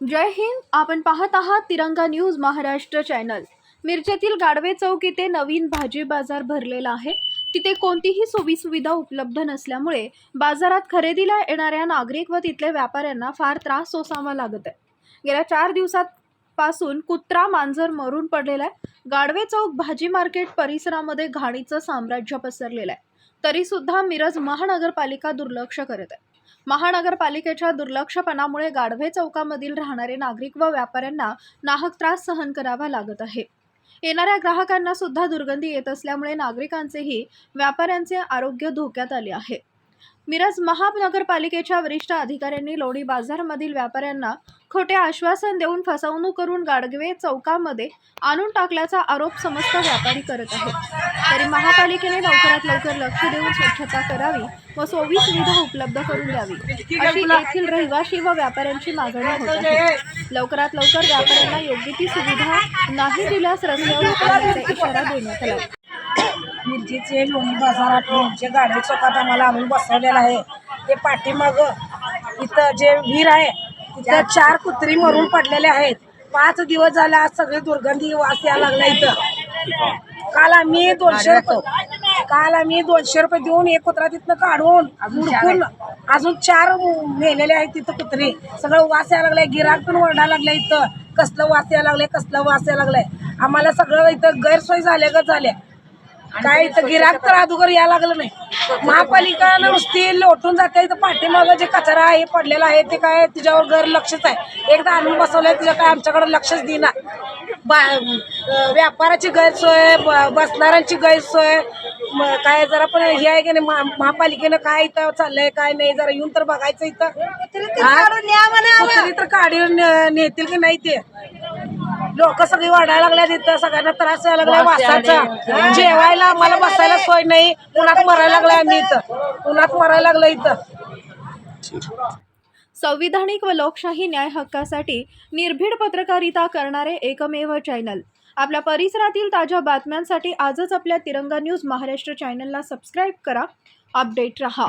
जय हिंद आपण पाहत आहात तिरंगा न्यूज महाराष्ट्र चॅनल. मिरजेतील गाडवे चौक इथे नवीन भाजी बाजार भरलेला आहे. तिथे कोणतीही सोयीसुविधा उपलब्ध नसल्यामुळे बाजारात खरेदीला येणाऱ्या नागरिक व तिथल्या व्यापाऱ्यांना फार त्रास सोसावा लागत आहे. गेल्या चार दिवसात पासून कुत्रा मांजर मरून पडलेला आहे. गाडवे चौक भाजी मार्केट परिसरामध्ये घाणीचं साम्राज्य पसरलेलं आहे. तरीसुद्धा मिरज महानगरपालिका दुर्लक्ष करत आहे. महानगरपालिकेच्या दुर्लक्षपणामुळे गाढवे चौकामधील राहणारे नागरिक व व्यापाऱ्यांना नाहक त्रास सहन करावा लागत आहे. येणाऱ्या ग्राहकांना सुद्धा दुर्गंधी येत असल्यामुळे नागरिकांचेही व्यापाऱ्यांचे आरोग्य धोक्यात आले आहे. मिरज महानगरपालिकेच्या वरिष्ठ अधिकाऱ्यांनी लोणी बाजारमधील व्यापाऱ्यांना खोटे आश्वासन देऊन फसवणूक करून गाडगवे चौकामध्ये आणून टाकल्याचा आरोप समस्त व्यापारी करत आहेत. तरी महापालिकेने लवकरात लवकर लक्ष देऊन स्वच्छता करावी व सोयी सुविधा उपलब्ध करून द्यावी. अशी येथील रहिवासी व व्यापाऱ्यांची मागणी होत आहे. लवकरात लवकर व्यापाऱ्यांना योग्य ती सुविधा नाही दिल्यास रस्त्यावर उतरण्याचा इशारा देण्यात आला. मिरजेचे लोणी बाजारात लोणचे गाडी चौकात आम्हाला आणून बसवलेलं आहे. ते पाठीमाग इथं जे विहीर आहे तिथं चार कुत्री मरून पडलेले आहेत. पाच दिवस झाले आज सगळे दुर्गंधी वास यायला लागला इथं. काल आम्ही दोनशे रुपये काल आम्ही दोनशे रुपये देऊन एक कुत्रा तिथनं काढून हुडकून अजून चार मेलेले आहेत तिथं कुत्री. सगळं वास यायला लागलाय. गिराक पण ओरडायला लागलाय इथं. कसलं वास यायला लागलंय कसलं वास यायला लागलाय. आम्हाला सगळं इथं गैरसोय झाल्या ग झाल्या. काय इथं गिराक तर अगोदर यायला लागलं नाही. महापालिकानं नुसती लोटून जाते इथं पाठीमागं जे कचरा आहे पडलेला आहे ते काय तिच्यावर घर लक्षच आहे. एकदा आणून बसवलंय तिचं काय आमच्याकडे लक्षच देईना. बा व्यापाराची गैरसोय बसणाऱ्यांची गैरसोय काय जरा पण हे आहे की नाही महा- महापालिकेनं काय इथं चाललंय काय नाही जरा येऊन तर बघायचं इथं. तर काढून ने- नेतील की नाही ते. लोक सगळी वाढायला लागल्या तिथं सगळ्यांना त्रास व्हायला लागलाय वासाचा. जेवायला आम्हाला बसायला सोय नाही. उन्हात मरायला लागलाय आम्ही इथं. उन्हात मरायला लागलं इथं. संविधानिक व लोकशाही न्याय हक्कासाठी निर्भीड पत्रकारिता करणारे एकमेव चॅनल. आपल्या परिसरातील ताज्या बातम्यांसाठी आजच आपल्या तिरंगा न्यूज महाराष्ट्र चॅनलला सबस्क्राईब करा. अपडेट रहा.